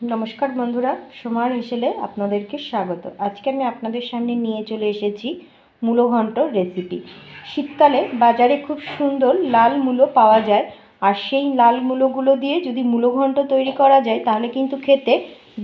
নমস্কার বন্ধুরা, সোমার হেসেলে আপনাদেরকে স্বাগত। আজকে আমি আপনাদের সামনে নিয়ে চলে এসেছি মূলো ঘন্ট রেসিপি শীতকালে বাজারে খুব সুন্দর লাল মূলো পাওয়া যায়, আর সেই লাল মূলোগুলো দিয়ে যদি মূলো ঘন্ট তৈরি করা যায়, তাহলে কিন্তু খেতে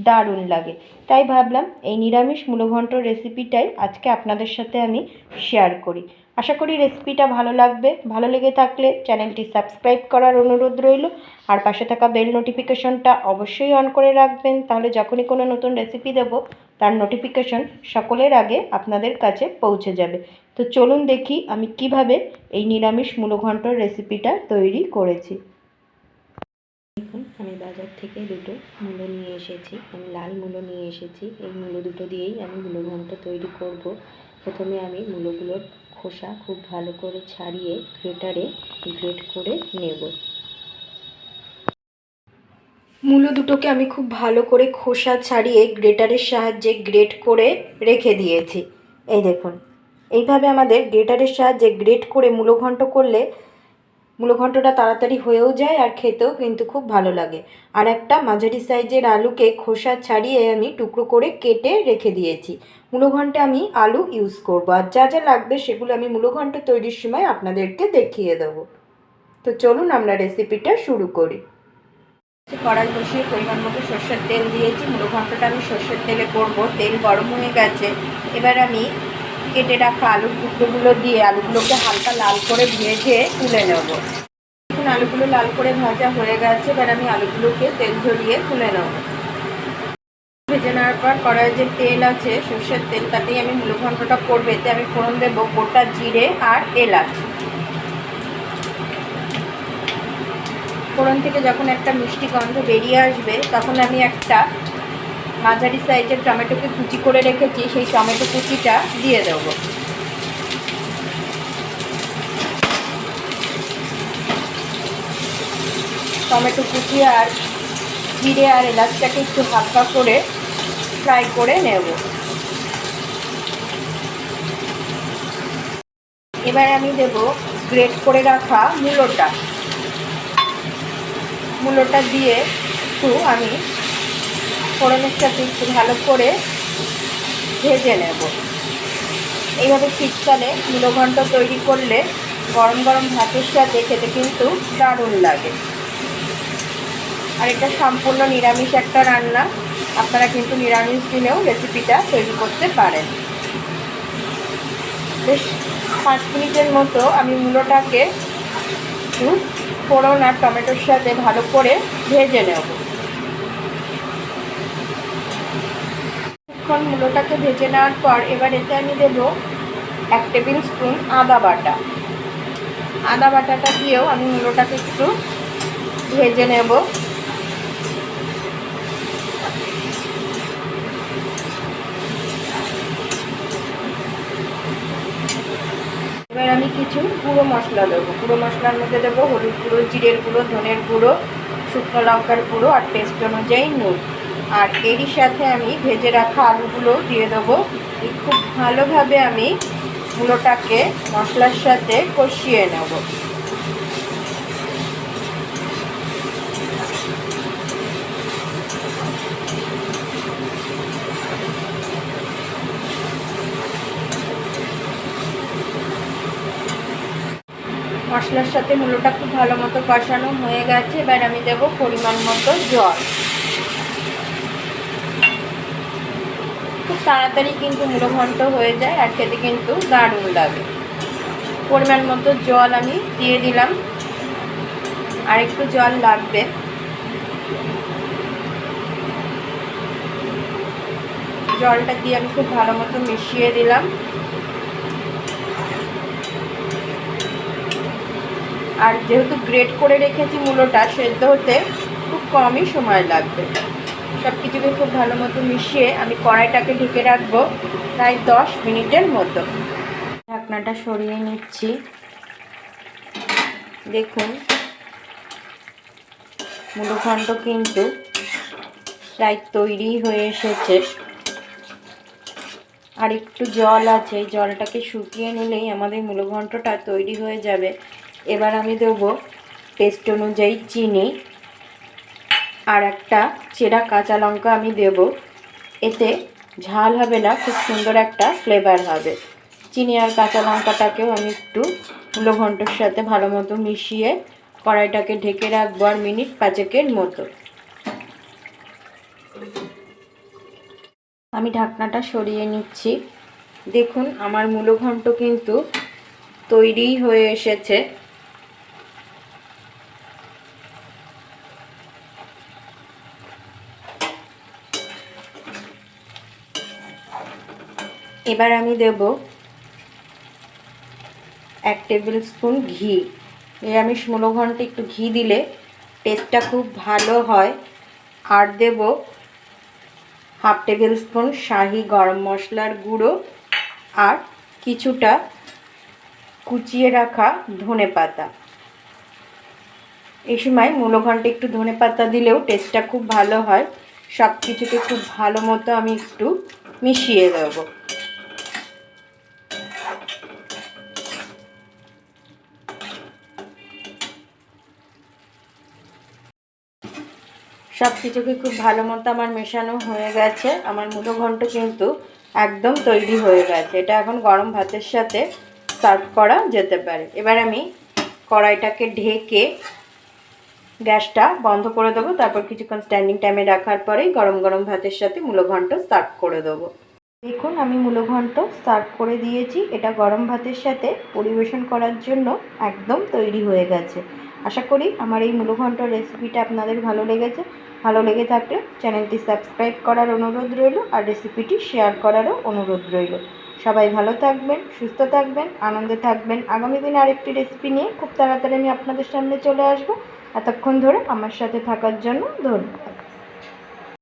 দারুণ লাগে। তাই ভাবলাম এই নিরামিষ মূলো ঘন্ট রেসিপিটাই আজকে আপনাদের সাথে আমি শেয়ার করি। আশা করি রেসিপিটা ভালো লাগবে। ভালো লেগে থাকলে চ্যানেলটি সাবস্ক্রাইব করার অনুরোধ রইল। আর পাশে থাকা বেল নোটিফিকেশনটা অবশ্যই অন করে রাখবেন। তাহলে যখনই কোনো নতুন রেসিপি দেব, তার নোটিফিকেশন সকলের আগে আপনাদের কাছে পৌঁছে যাবে। তো চলুন দেখি আমি কীভাবে এই নিরামিষ মূলঘণ্টর রেসিপিটা তৈরি করেছি। দেখুন, আমি বাজার থেকে দুটো মূলো নিয়ে এসেছি। আমি লাল মূলো নিয়ে এসেছি। এই মূলো দুটো দিয়েই আমি মূলঘণ্ট তৈরি করব। প্রথমে আমি মূলোগুলোর খোসা খুব ভালো করে ছাড়িয়ে গ্রেটারে গ্রেট করে নেব। মূলো দুটোকে আমি খুব ভালো করে খোসা ছাড়িয়ে গ্রেটারের সাহায্যে গ্রেট করে রেখে দিয়েছি। এই দেখুন, এইভাবে আমাদের গ্রেটারের সাহায্যে গ্রেট করে মূলো মূলঘণ্ট করলে মূলঘণ্টটা তাড়াতাড়ি হয়েও যায় আর খেতেও কিন্তু খুব ভালো লাগে। আর একটা মাঝারি সাইজের আলুকে খোসা ছাড়িয়ে আমি টুকরো করে কেটে রেখে দিয়েছি। মূলঘণ্টে আমি আলু ইউজ করব। আর যা যা লাগবে সেগুলো আমি মূলঘণ্ট তৈরির সময় আপনাদেরকে দেখিয়ে দেবো। তো চলুন আমরা রেসিপিটা শুরু করি। কড়াই বসিয়ে পরিমাণ মতো সর্ষের তেল দিয়েছি। মুড়ো ঘন্টটা আমি সর্ষের তেলে করব। তেল গরম হয়ে গেছে। এবার আমি কেটে রাখা আলুর টুকরোগুলো দিয়ে আলুগুলোকে হালকা লাল করে ভেজে তুলে নেব। এখন আলুগুলো লাল করে ভাজা হয়ে গেছে, এবার আমি আলুগুলোকে তেল ঝরিয়ে তুলে নেব। ভেজে নেওয়ার পর কড়াইয়ে যে তেল আছে, সর্ষের তেল, তাতেই আমি মুলো ঘন্টটা করব। এতে আমি ফোড়ন দেবো গোটা জিরে আর এলাচ। ফোড়ন থেকে যখন একটা মিষ্টি গন্ধ বেরিয়ে আসবে, তখন আমি একটা মাঝারি সাইজের টমেটোকে কুচি করে রেখেছি, সেই টমেটো কুচিটা দিয়ে দেব। টমেটো কুচি আর জিরে আর এলাচটাকে একটু হালকা করে ফ্রাই করে নেব। এবার আমি দেব গ্রেট করে রাখা মূলোটা। মূলোটা দিয়ে একটু আমি ফোড়নের সাথে একটু ভালো করে ভেজে নেব। এইভাবে শীতকালে মূলঘণ্ট তৈরি করলে গরম গরম ভাতের সাথে খেতে কিন্তু দারুণ লাগে। আর এটা সম্পূর্ণ নিরামিষ একটা রান্না। আপনারা কিন্তু নিরামিষ দিনেও রেসিপিটা তৈরি করতে পারেন। বেশ পাঁচ মিনিটের মতো আমি মূলোটাকে ফোড়ন আর টমেটোর সাথে ভালো করে ভেজে নেব। কিছুক্ষণ মূলোটাকে ভেজে নেওয়ার পর এবার এতে আমি দেব এক টেবিল স্পুন আদা বাটা। আদা বাটাটা দিয়েও আমি মূলোটাকে একটু ভেজে নেব। এবার আমি কিছু গুঁড়ো মশলা দেবো। গুঁড়ো মশলার মধ্যে দেবো হলুদ গুঁড়ো, জিরের গুঁড়ো, ধনের গুঁড়ো, শুকনো লঙ্কার গুঁড়ো আর টেস্ট অনুযায়ী নুন। আর এরই সাথে আমি ভেজে রাখা আলুগুলো দিয়ে দেবো। খুব ভালোভাবে আমি গুঁড়োটাকে মশলার সাথে কষিয়ে নেব। মশলার সাথে মূলোটা খুব ভালো মতো কষানো হয়ে গেছে। এবার আমি দেব পরিমাণ মতো জল। খুব তাড়াতাড়ি কিন্তু মূলো ঘন্ট হয়ে যায় আর খেতে কিন্তু দারুণ লাগে। পরিমাণ মতো জল আমি দিয়ে দিলাম। আর একটু জল লাগবে। জলটা দিয়ে আমি খুব ভালো মতো মিশিয়ে দিলাম। আর যেহেতু গ্রেট করে রেখেছি মূলোটা, সেদ্ধ হতে খুব কমই সময় লাগবে। সব কিছুকে খুব ভালো মতো মিশিয়ে আমি কড়াইটাকে ঢেকে রাখব প্রায় দশ মিনিটের মতো। ঢাকনাটা সরিয়ে নিচ্ছি। দেখুন মূলখণ্ড কিন্তু প্রায় তৈরি হয়ে এসেছে। আর একটু জল আছে জলটাকে শুকিয়ে নিলেই আমাদের মূলঘণ্টটা তৈরি হয়ে যাবে। এবার আমি দেবো টেস্ট অনুযায়ী চিনি। আর একটা চেরা কাঁচা লঙ্কা আমি দেব। এতে ঝাল হবে না, খুব সুন্দর একটা ফ্লেভার হবে। চিনি আর কাঁচা লঙ্কাটাকেও আমি একটু ঘন্টর সাথে ভালো মতো মিশিয়ে কড়াইটাকে ঢেকে রাখব আর মিনিট পাঁচেকের মতো। আমি ঢাকনাটা সরিয়ে নিচ্ছি। দেখুন, আমার মূলো ঘন্ট কিন্তু তৈরিই হয়ে এসেছে। এবার আমি দেব এক টেবিল স্পুন ঘি। নিরামিষ মূলো ঘন্টে একটু ঘি দিলে টেস্টটা খুব ভালো হয়। আর দেব হাফ টেবিল স্পুন শাহি গরম মশলার গুঁড়ো আর কিছুটা কুচিয়ে রাখা ধনে পাতা। এই সময় মূলো ঘন্টে একটু ধনে পাতা দিলেও টেস্টটা খুব ভালো হয়। সব কিছুকে খুব ভালো মতো আমি একটু মিশিয়ে দেবো। সব কিছুকে খুব ভালো মতো আমার মেশানো হয়ে গেছে। আমার মুলো ঘন্ট কিন্তু একদম তৈরি হয়ে গেছে। এটা এখন গরম ভাতের সাথে সার্ভ করা যেতে পারে। এবার আমি কড়াইটাকে ঢেকে গ্যাসটা বন্ধ করে দেবো। তারপর কিছুক্ষণ স্ট্যান্ডিং টাইমে রাখার পরেই গরম গরম ভাতের সাথে মূলো ঘন্ট সার্ভ করে দেবো। দেখুন, আমি মূলো ঘন্ট সার্ভ করে দিয়েছি। এটা গরম ভাতের সাথে পরিবেশন করার জন্য একদম তৈরি হয়ে গেছে। আশা করি আমার এই মূলো ঘন্ট রেসিপিটা আপনাদের ভালো লেগেছে। ভালো লেগে থাকলে চ্যানেলটি সাবস্ক্রাইব করার অনুরোধ রইল আর রেসিপিটি শেয়ার করারও অনুরোধ রইল। সবাই ভালো থাকবেন, সুস্থ থাকবেন, আনন্দে থাকবেন। আগামী দিনে আরেকটি রেসিপি নিয়ে খুব তাড়াতাড়ি আমি আপনাদের সামনে চলে আসব। এতক্ষণ ধরে আমার সাথে থাকার জন্য ধন্যবাদ।